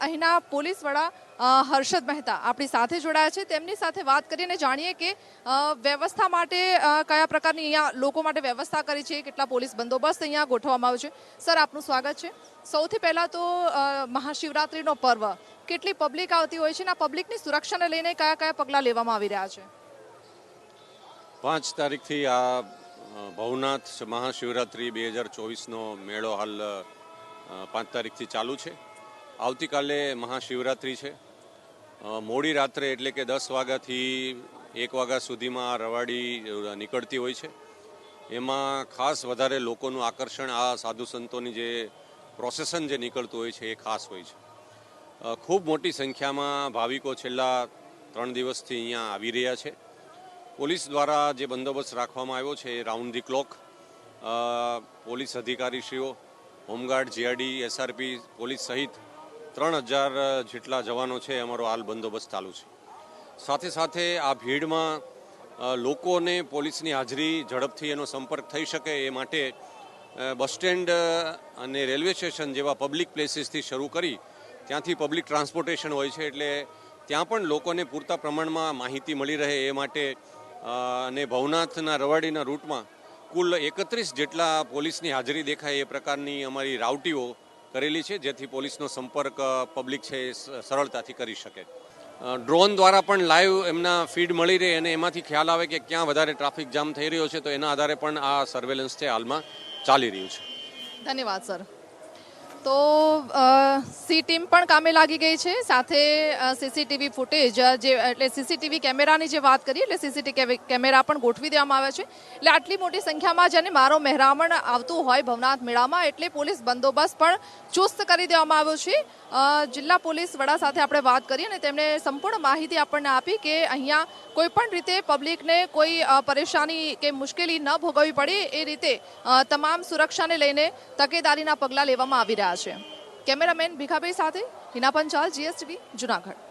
અહીંના પોલીસ વડા હર્ષદ મહેતા આપણી સાથે જોડાયા છે. તેમની સાથે વાત કરીને જાણીએ કે વ્યવસ્થા માટે કયા પ્રકારની અહીંયા લોકો માટે વ્યવસ્થા કરી છે, કેટલા પોલીસ બંદોબસ્ત અહીંયા ગોઠવવામાં આવ્યો છે. સર, આપનું સ્વાગત છે. સૌથી પહેલાં તો મહાશિવરાત્રિનો પર્વ. કેટલી પબ્લિક આવતી હોય છે અને આ પબ્લિકની સુરક્ષાને લઈને કયા કયા પગલાં લેવામાં આવી રહ્યા છે? પાંચ તારીખથી આ ભવનાથ મહાશિવરાત્રિ બે હજાર ચોવીસનો મેળો હાલ પાંચ તારીખથી ચાલુ છે. આવતીકાલે મહાશિવરાત્રિ છે. મોડી રાત્રે એટલે કે દસ વાગ્યાથી એક વાગ્યા સુધીમાં રવાડી નીકળતી હોય છે. એમાં ખાસ વધારે લોકોનું આકર્ષણ આ સાધુ સંતોની જે પ્રોસેસન જે નીકળતું હોય છે એ ખાસ હોય છે. ખૂબ મોટી સંખ્યામાં ભાવિકો છેલ્લા ત્રણ દિવસથી અહીંયા આવી રહ્યા છે. પોલીસ દ્વારા જે બંદોબસ્ત રાખવામાં આવ્યો છે એ round the clock police અધિકારીશ્રીઓ, home guard, GRD, SRP, police સહિત ત્રણ હજાર જેટલા જવાનો છે, અમારો હાલ બંદોબસ્ત ચાલુ છે. સાથે સાથે આ ભીડમાં લોકોને પોલીસની હાજરી ઝડપથી એનો સંપર્ક થઈ શકે એ માટે બસ સ્ટેન્ડ અને રેલવે સ્ટેશન જેવા પબ્લિક પ્લેસીસથી શરૂ કરી, ત્યાંથી પબ્લિક ટ્રાન્સપોર્ટેશન હોય છે એટલે ત્યાં પણ લોકોને પૂરતા પ્રમાણમાં માહિતી મળી રહે એ માટે અને ભવનાથના રવાડીના રૂટમાં કુલ એકત્રીસ જેટલા પોલીસની હાજરી દેખાય એ પ્રકારની અમારી રાવટીઓ કરેલી છે, જેથી પોલીસનો સંપર્ક પબ્લિક છે એ સરળતાથી કરી શકે. ડ્રોન દ્વારા પણ લાઈવ એમના ફીડ મળી રહે અને એમાંથી ખ્યાલ આવે કે ક્યાં વધારે ટ્રાફિક જામ થઈ રહ્યો છે, તો એના આધારે પણ આ સર્વેલન્સ છે હાલમાં ચાલી રહ્યું છે. ધન્યવાદ સર તો સી ટીમ પણ કામે લાગી ગઈ છે. સાથે સીસીટીવી ફૂટેજ જે, એટલે સીસીટીવી કેમેરાની જે વાત કરીએ, એટલે સીસીટીવી કેમેરા પણ ગોઠવી દેવામાં આવ્યા છે. એટલે આટલી મોટી સંખ્યામાં જેને મારો મહેરામણ આવતું હોય ભવનાથ મેળામાં, એટલે પોલીસ બંદોબસ્ત પણ ચુસ્ત કરી દેવામાં આવ્યો છે. જિલ્લા પોલીસ વડા સાથે આપણે વાત કરી અને તેમણે સંપૂર્ણ માહિતી આપણને આપી કે અહીંયા કોઈ પણ રીતે પબ્લિકને કોઈ પરેશાની કે મુશ્કેલી ન ભોગવવી પડે એ રીતે તમામ સુરક્ષાને લઈને તકેદારીના પગલાં લેવામાં આવી રહ્યા છે. કેમેરામેન ભીખાભાઈ સાથે હિના પંચાલ જીએસટીવી જુનાગઢ.